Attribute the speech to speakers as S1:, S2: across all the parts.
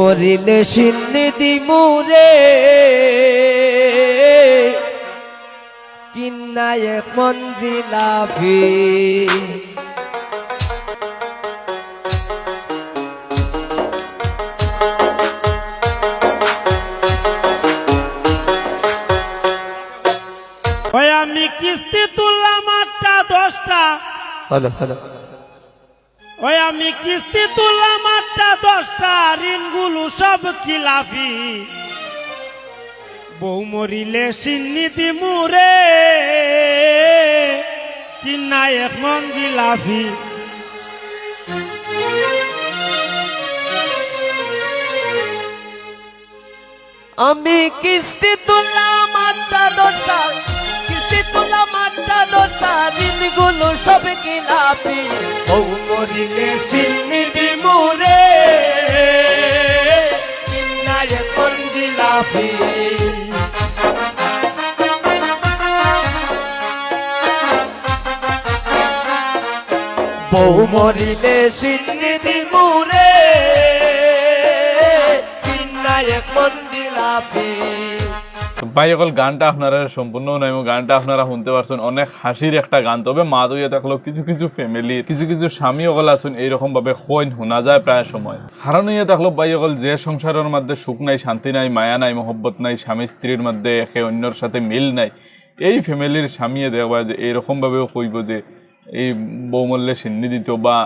S1: মরিলে সিন্নিধি মুরে কিন্নায় মঞ্জিলাফি
S2: ওই আমি কিস্তি তুললাম আটটা দশটা।
S1: হলো হলো
S2: ওই আমি কিস্তি তুললাম আটটা দশটা ঋণগুলো সব খিলাফি। বউ মরিলে সিন্নিধি মুরে কিনা এক মন জিলাফি।
S1: আমি কিস্তি তুললাম আটটা দশটা, কিস্তি তুললাম আটটা দশটা ঋণগুলো সব কিলাপি ও মরিলে সিন্নিধি মুরে বউ মরিলে সিন্নিধি মুরে কিন্নায় মঞ্জিলাফি
S3: ভাই, অকল গানটা আপনারা সম্পূর্ণ নয় গানটা আপনারা শুনতে পারছেন। অনেক হাসির একটা গান। তবে মা দুইয়া কিছু কিছু ফ্যামিলি কিছু কিছু স্বামী অকল আছেন এইরকম ভাবে কইন শোনা যায় প্রায় সময়। কারণ ইয়ে থাকল ভাই, অকল যে সংসারের মধ্যে সুখ নাই, শান্তি নাই, মায়া নাই, মহব্বত নাই, স্বামী স্ত্রীর মধ্যে একে অন্যর সাথে মিল নাই, এই ফ্যামিলির স্বামীয়ে দেখবা যে এইরকম ভাবেও কইব যে এই বৌমল্যে সিন্নি দিত বা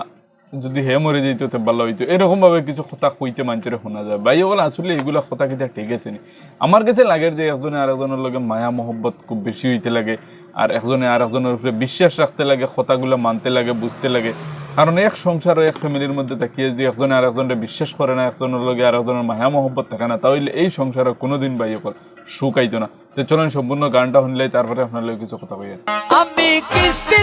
S3: যদি হে মরে যেত তো ভালো হইতো। এরকম ভাবে কিছু কথা কইতে মানুষের শোনা যায়। ভাই ওগুলো আসলে এগুলা কথা কিটা ঠিক আছে নি? আমার কাছে লাগে যে একজনে আর একজনের লগে মায়া, মহব্বত খুব বেশি হইতে লাগে আর একজনে আর একজনের উপরে বিশ্বাস রাখতে লাগে, কথাগুলো মানতে লাগে, বুঝতে লাগে। কারণ এক সংসার এক ফ্যামিলির মধ্যে থাকিয়ে যদি একজনে আর একজনের বিশ্বাস করে না, একজনের লগে আর একজনের মায়া, মহব্বত থাকে না, তাহলে এই সংসারে কোনোদিন ভাই ওকল সুখ আইতো না। তো চলেন সম্পূর্ণ গানটা শুনলে তারপরে আপনার লগে কিছু কথা কইয়া
S1: আমি কিস্তি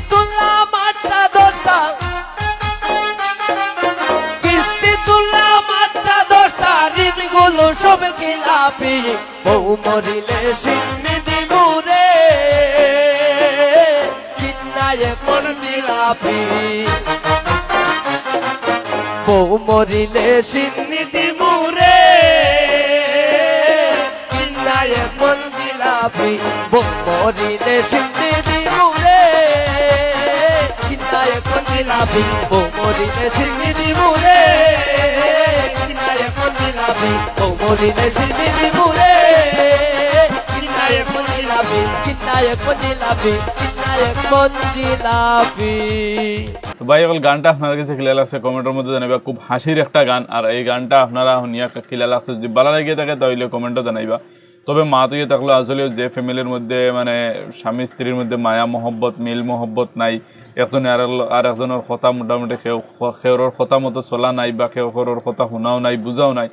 S1: সব কিলাপি বউ মরিলে সিন্নিধি মুরে কিন্নায় মন জিলাপি বউ মরিলে সিন্নিধি মুরে কিন্নায় মন জিলাপি বউ মরিলে সিন্নিধি মুরে কিন্নায় মন জিলাপি বউ মরিলে সিন্নিধি মুরে কিন্নায় মন বউ
S3: গানটা আপনার কাছে ক্লিয়ার লাগছে? কমেন্টের মধ্যে জানাইবা, খুব হাসির একটা গান। আর এই গানটা আপনারা শুনিয়া ক্লিয়ার লাগছে? যদি ভালো লাগিয়ে থাকে, তাহলে কমেন্টও জানাইবা। তবে মা তুই থাকলে আসলে যে ফ্যামিলির মধ্যে মানে স্বামী স্ত্রীর মধ্যে মায়া মহব্বত, মিল মহব্বত নাই। একজনে আর একজনের কথা মোটামুটি খেওরের কথা মতো চলা নাই বা খেওরের কথা শুনাও নাই, বুঝাও নাই।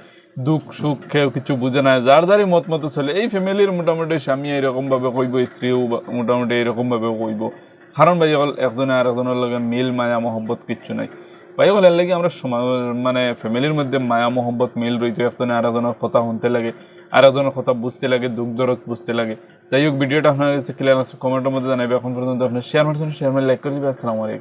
S3: দুঃখ সুখ কেউ কিছু বুঝে নাই যার যারই মত মতো চলে। এই ফ্যামিলির মোটামুটি স্বামী এরকমভাবে কইব, স্ত্রীও মোটামুটি এরকমভাবে কইব। কারণ ভাই অকল একজনে আর একজনের লগে মিল, মায়া, মহব্বত কিচ্ছু নাই। ভাই অকল এর লাগে আমরা মানে ফ্যামিলির মধ্যে মায়া, মহব্বত, মিল রইতো একজনে আর একজনের কথা শুনতে লাগে। আর একজনের কথা বুঝতে লাগে, দুঃখ দরদ বুঝতে লাগে। যাই হোক, ভিডিওটা আপনার কাছে ক্লিয়ার আছে কমেন্টের মধ্যে জানাবে এখন পর্যন্ত আপনার শেয়ার মারছেন শেয়ার মারি লাইক করে দিবে। আসসালামু আলাইকুম।